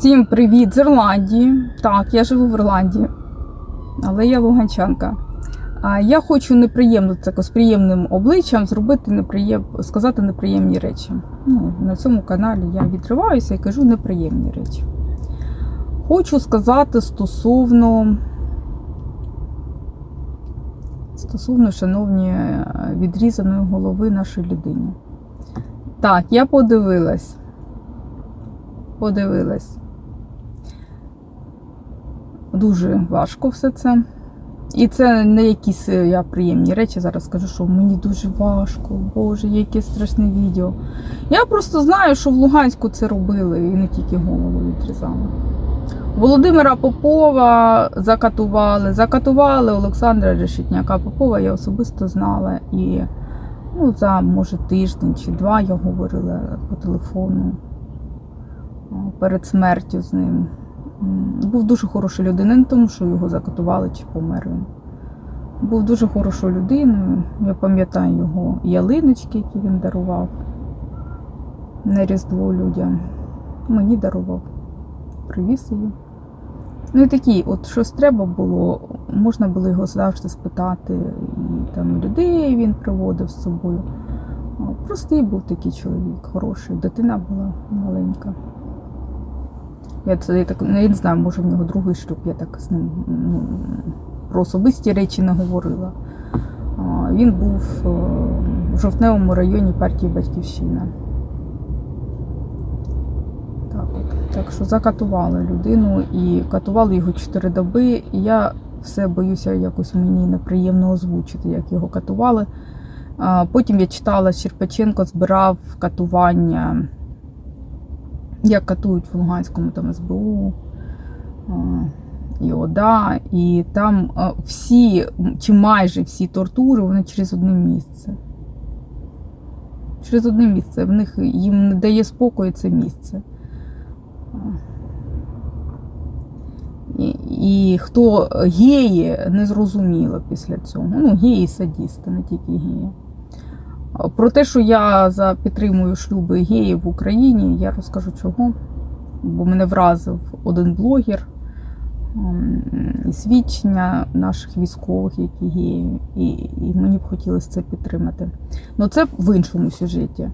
Всім привіт з Ірландії. Так, я живу в Ірландії, але я луганчанка. Я хочу неприємно так, з приємним обличчям зробити неприєм... сказати неприємні речі. Ну, на цьому каналі я відриваюся і кажу неприємні речі. Хочу сказати стосовно, стосовно, шановні, е, відрізаної голови нашої людини. Так, я подивилась. Подивилась. Дуже важко все це. І це не якісь е, я приємні речі. Зараз скажу, що мені дуже важко, Боже, яке страшне відео. Я просто знаю, що в Луганську це робили і не тільки голову відрізали. Володимира Попова закатували, закатували Олександра Решетняка. Попова я особисто знала. І ну, за може тиждень чи два я говорила по телефону перед смертю з ним. Був дуже хороший людина, не тому що його закатували чи помер він. Був дуже хорошою людиною. Я пам'ятаю його ялиночки, які він дарував на Різдво людям. Мені дарував. Привіз її. Ну і такі, от щось треба було, можна було його завжди спитати. І там людей він приводив з собою. Простий був такий чоловік, хороший. Дитина була маленька. Я це я так ну, я не знаю, може в нього другий шлюб, я так з ним ну, про особисті речі не говорила. А, Він був е, в жовтневому районі партії Батьківщина. Так, так що закатували людину і катували його 4 доби. І я все боюся якось мені неприємно озвучити, як його катували. А, Потім я читала, Черпаченко збирав катування як катують в Луганському там СБУ і ОДА, і там всі, чи майже всі тортури, вони через одне місце. Через одне місце. В них їм не дає спокою це місце. І, і хто геї, не зрозуміло після цього. Ну, геї садісти, не тільки геї. Про те, що я за підтримую шлюби геїв в Україні, я розкажу чого. Бо мене вразив один блогер і свідчення наших військових, які геї, і, і мені б хотілося це підтримати. Ну це в іншому сюжеті.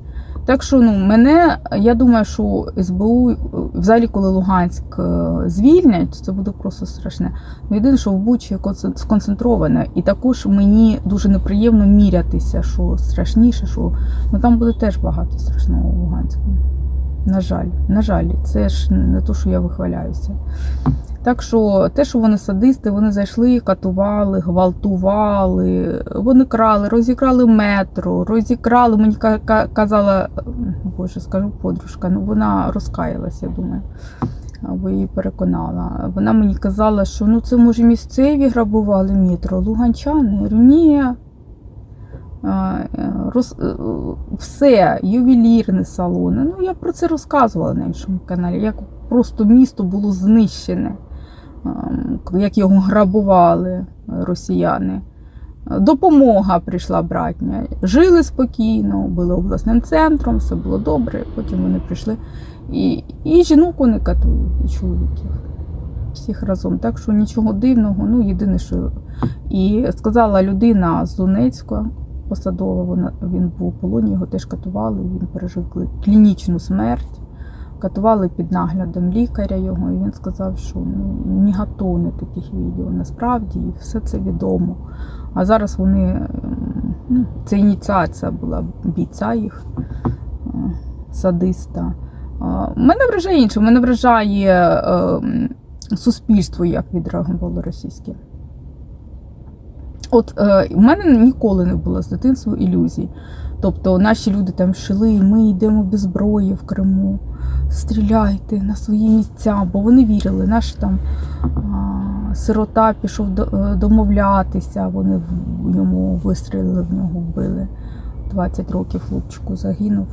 Так що ну, мене, я думаю, що СБУ, взагалі, коли Луганськ е, звільнять, це буде просто страшне. Ну, Єдине, що в Бучі концен- сконцентроване, і також мені дуже неприємно мірятися, що страшніше, що ну там буде теж багато страшного в Луганську. На жаль, на жаль, це ж не то, що я вихваляюся. Так що те, що вони садисти, вони зайшли, катували, гвалтували, вони крали, розікрали метро, розікрали. Мені ка- ка- казала, боже, скажу подружка, ну вона розкаялась, я думаю. Або її переконала. Вона мені казала, що ну це може місцеві грабували метро, луганчани. Ні. Роз... е, Все, ювелірні салони. Ну, я про це розказувала на іншому каналі, як просто місто було знищене, як його грабували росіяни. Допомога прийшла братня. Жили спокійно, були обласним центром, все було добре. Потім вони прийшли. І, і жінок вони катують, і чоловіків. Всіх разом. Так що нічого дивного. Ну, єдине, що і сказала людина з Донецька, посадова, вона, він був у полоні, його теж катували, він пережив клінічну смерть. Катували під наглядом лікаря його, і він сказав, що ну, ні гатони таких відео насправді, і все це відомо. А зараз вони, ем, ну, це ініціація була бійця їх, е, садиста. Мене вражає інше, мене вражає ем, суспільство, як відреагувало російське. От е, в мене ніколи не було з дитинства ілюзій. Тобто наші люди там йшли, ми йдемо без зброї в Криму, стріляйте на свої місця, бо вони вірили. Наш там а, сирота пішов до- е, домовлятися, вони в- йому вистрілили, в нього вбили. 20 років хлопчику загинув.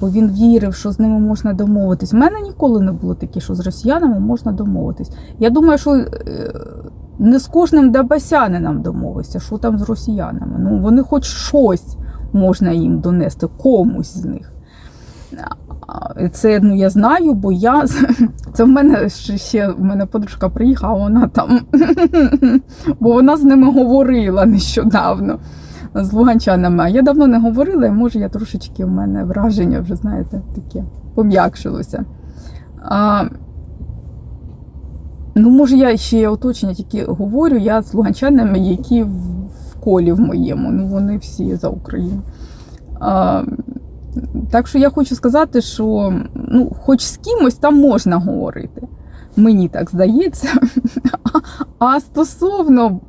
Бо він вірив, що з ними можна домовитись. У мене ніколи не було таке, що з росіянами можна домовитись. Я думаю, що е, не з кожним дебасянином домовишся, що там з росіянами. Ну, вони хоч щось можна їм донести, комусь з них. Це ну я знаю, бо я це в мене ще в мене подружка приїхала, вона там, бо вона з ними говорила нещодавно з луганчанами. А Я давно не говорила, і може я трошечки в мене враження вже, знаєте, таке пом'якшилося. А, ну, може, я ще оточення тільки говорю, я з луганчанами, які в, колі в моєму, ну вони всі за Україну. А, так що я хочу сказати, що ну, хоч з кимось там можна говорити. Мені так здається. А стосовно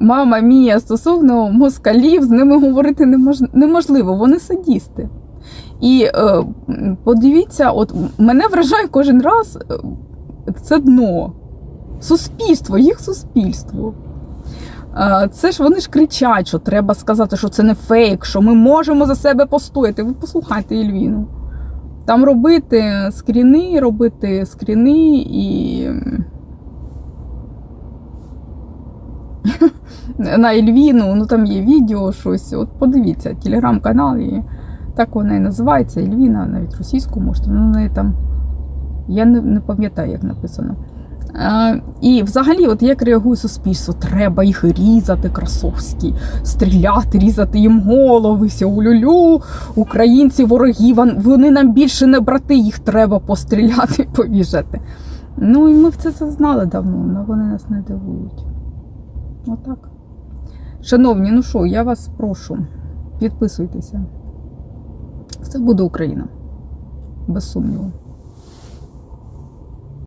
мама мія, стосовно москалів, з ними говорити неможливо, вони садісти. І е, подивіться, от мене вражає кожен раз е, це дно. Суспільство, їх суспільство. Е, Це ж вони ж кричать, що треба сказати, що це не фейк, що ми можемо за себе постояти. Ви послухайте Ільвіну. Там робити скріни, робити скріни і. На Ельвіну, ну там є відео, щось. От подивіться, телеграм-канал, і так вона і називається Ельвіна, навіть російську можете. Ну, в неї там. Я не, не пам'ятаю, як написано. А, і взагалі, от як реагує суспільство, треба їх різати, красовські, стріляти, різати їм голови, сяулюлю, українці, вороги, вони нам більше не брати, їх треба постріляти і повіжати. Ну і ми це все знали давно, але вони нас не дивують. Отак. Шановні, ну що, я вас прошу, підписуйтеся. Все буде Україна. Без сумніву.